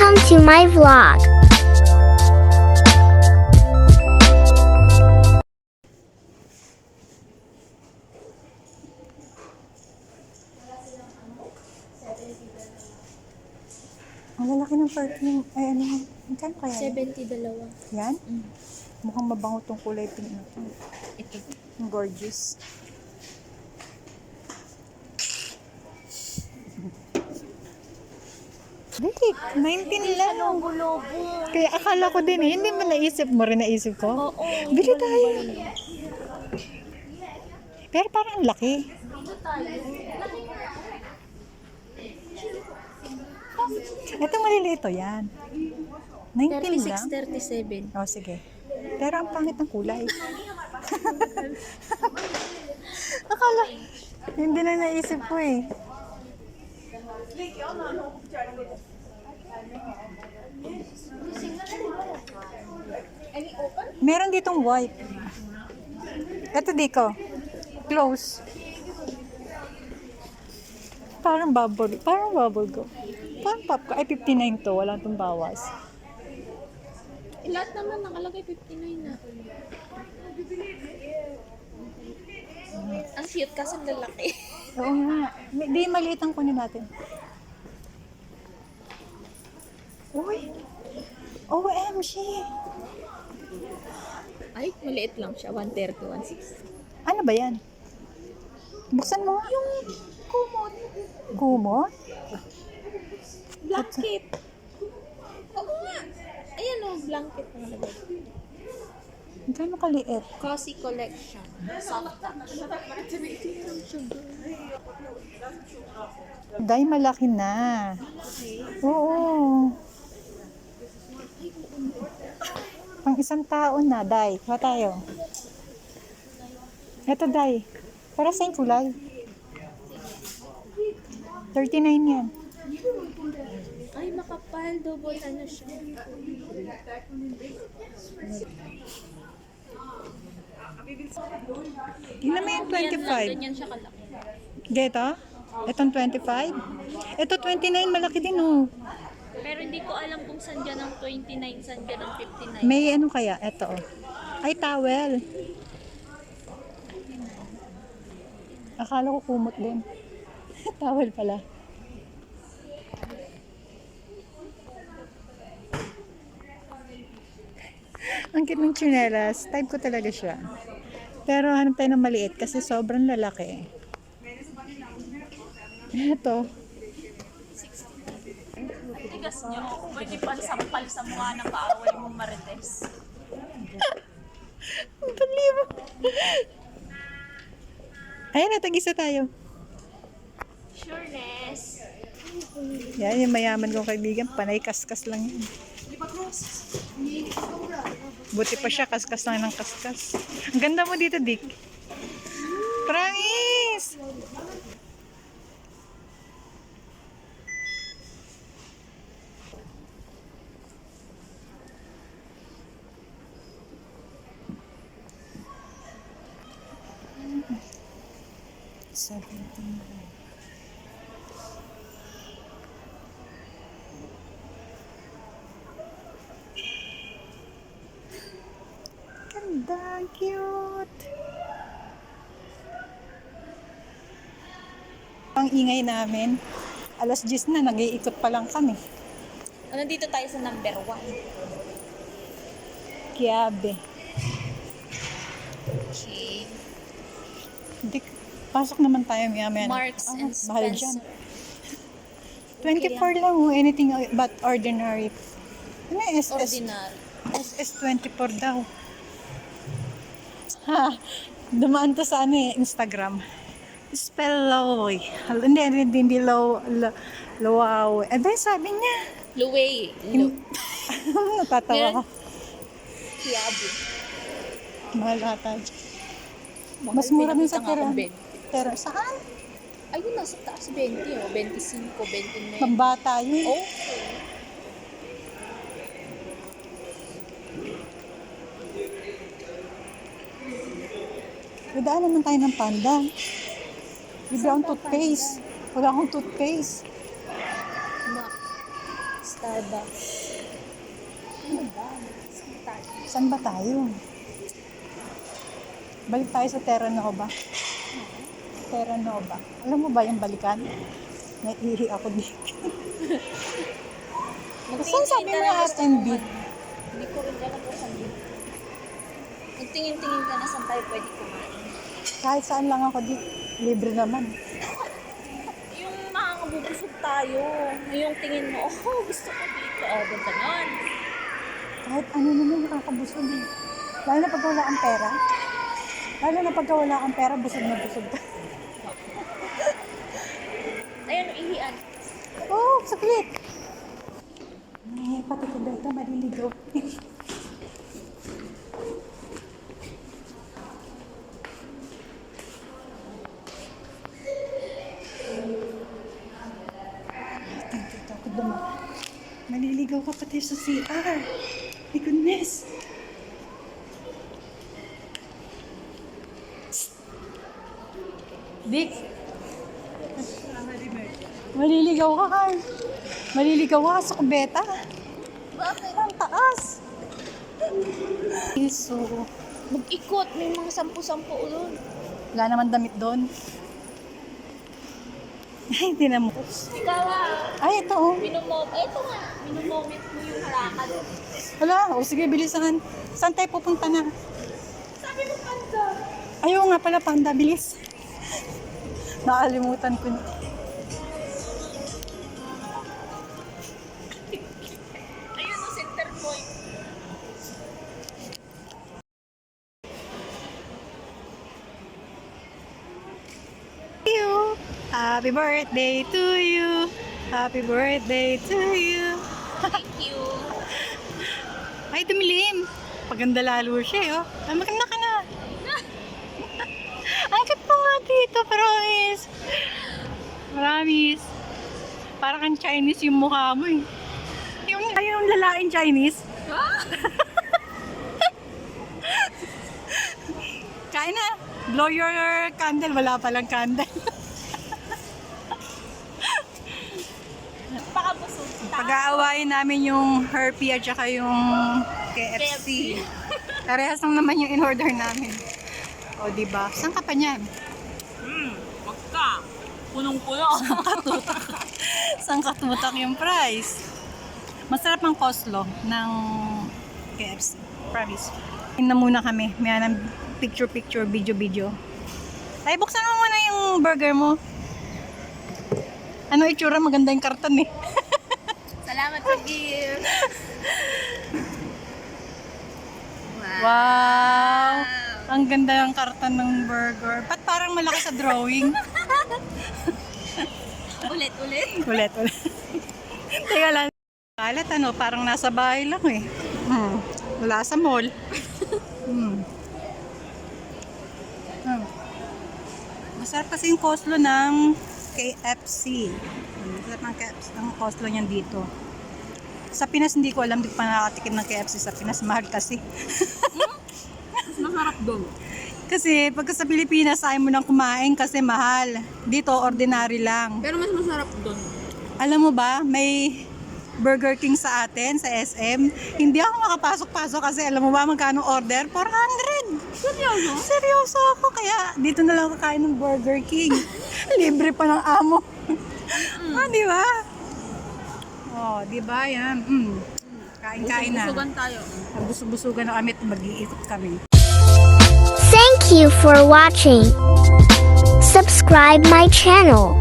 Welcome to my vlog. Ang lalaki ng perfume. Ay, ano, magkano kaya? yan? 70 dalawa. Yan? Mukhang mabango tong kulay pink na to. Ito. Gorgeous. Dali, 19 lang. Lobo-lobo. Kaya akala ko din eh, hindi mo naisip mo rin naisip ko. Oo. Bili tayo. Pero parang ang laki. Ito maliliit to yan. 19 lang. 36, 37. Oh, sige. Pero ang pangit ng kulay. Akala, hindi na naisip ko eh. Meron ditong white. Ito dito. Close. Parang bubble. Parang bubble go. Parang popcorn. Ay, 59 to. Wala itong bawas. Eh, lahat naman nakalagay 59 na. Ang cute kasi ang lalaki. Oo nga. May- Di maliit ang kunin natin. Uy! OMG! Ay, maliit lang siya. 130, 160. Ano ba yan? Buksan mo nga. Yung Kumot. kumot? Blanket. Oo nga. Ayan o, blanket na nalagay. Gano'n kaliit? Cozy collection. Dahil malaki na. Oo. Pang isang tao na, Day. Kuha tayo. Ito, Day. Para sa kulay. 39 yan. Ay, makapal. Double ano siya. Tingnan mo yung Yan lang, 25. ganyan siya kalaki. Dito? Itong 25? Ito 29, malaki din oh. Pero hindi ko alam kung saan dyan ang 29, saan dyan ang 59. May ano kaya? Ito oh. Ay, towel. Akala ko kumot din. towel pala. Ang cute ng tsinelas. Type ko talaga siya. Pero hanap tayo ng maliit kasi sobrang lalaki. Ito. Tigas niyo, pwede pa sampal sa mukha ng kaaway mong marites. Ang palibo. Ayan, natagisa tayo. Sureness. Yan, yung mayaman kong kaibigan, panay kaskas lang yan. Buti pa siya, kaskas lang ng kaskas. Ang ganda mo dito, Dick. 17. Ganda, cute. Ang ingay namin, alas 10 na, nag-iikot pa lang kami. Ah, ano dito tayo sa number 1? Kiabe. Okay. Hindi pasok naman tayo maya maya. Marks and mahal dyan. Spencer. 24 lang oh, anything but ordinary. Ano SS? Ordinary. SS24 daw. Ha, dumaan to sa ano eh, Instagram. Spell low. Hindi, hindi, hindi low, low, low. Eh, dahil sabi niya. Luway. Lu Natatawa ko. Kiabi. Mahal ata. Mas mura din sa Pinakita Pero saan? Ayun, nasa taas 20 oh. 25, 29. Pambata yun. Oh. Idaan naman tayo ng panda. Bibili akong toothpaste. Wala akong toothpaste. Na. Starbucks. Saan ba tayo? Balik tayo sa Terra Nova. Terra Nova. Alam mo ba yung balikan? Naiihi ako dito. Saan sabi mo R&B? Hindi ko rin alam kung saan yun. Magtingin-tingin ka na saan tayo pwede kumain. Kahit saan lang ako dito. Libre naman. Yung makakabubusog tayo. Yung tingin mo, oh, gusto ko dito. Oh, ganda nun. Kahit ano naman nakakabusog eh. Lalo na pag wala kang pera. Lalo na pagka wala kang pera, busog na busog ka. Ayun, ihian. Oh, saklit! Ay, pati ko dito, maliligaw. Ka pati sa CR. My goodness. Dick, Maliligaw ka kan. Maliligaw ka sa kubeta. Bakit? Ang taas. So, Mag-ikot. May mga sampu-sampu doon. wala naman damit doon. Ay, hindi na mo. Ikaw ah. Ay, ito oh. Minumom. Eto nga. Minumomit mo yung harakad. Wala. O sige, bilisan. Saan tayo pupunta na? Sabi mo panda. Ayaw nga pala, panda. Bilis. Nakalimutan ko na. Happy birthday to you. Happy birthday to you. Thank you. Ay, dumilim. Paganda lalo siya, eh, oh. Ay, maganda ka na. Ang cute mo nga dito, promise. Promise. Parang kang Chinese yung mukha mo, eh. Yung, yung lalaking Chinese. Kain na. Blow your candle. Wala palang candle. Pakabusog. Pag-aawayin namin yung Herpy at saka yung KFC. Parehas lang naman yung in-order namin. O, di ba? Saan ka pa niyan? Hmm, magka. Punong-puno. Saan katutak yung price? Masarap ang coleslaw ng KFC. Promise. Tingnan muna kami. May ng picture-picture, video-video. Ay, buksan mo muna yung burger mo. Ano itsura? Maganda yung karton eh. Salamat sa gift. Wow! Ang ganda ng karton ng burger. Ba't parang malaki sa drawing? Ulit, ulit. ulit, ulit. Teka lang. Kalat ano, parang nasa bahay lang eh. Hmm. Wala sa mall. Hmm. Hmm. Masarap kasi yung coleslaw ng KFC. Hmm, Masarap ang KFC, ang coleslaw niyan dito. Sa Pinas hindi ko alam, di ko pa nakatikim ng KFC sa Pinas. Mahal kasi. Masarap doon. Kasi pagka sa Pilipinas, ayaw mo nang kumain kasi mahal. Dito, ordinary lang. Pero mas masarap doon. Alam mo ba, may Burger King sa atin, sa SM. Hindi ako makapasok-pasok kasi alam mo ba magkano order? 400! Seryoso? Seryoso ako, kaya dito na lang kakain ng Burger King. Libre pa ng amo. ah, di ba? Oh, di ba yan? Mm. Kain-kain na. Busugan tayo. Busog-busugan na kami at mag-iikot kami. Thank you for watching. Subscribe my channel.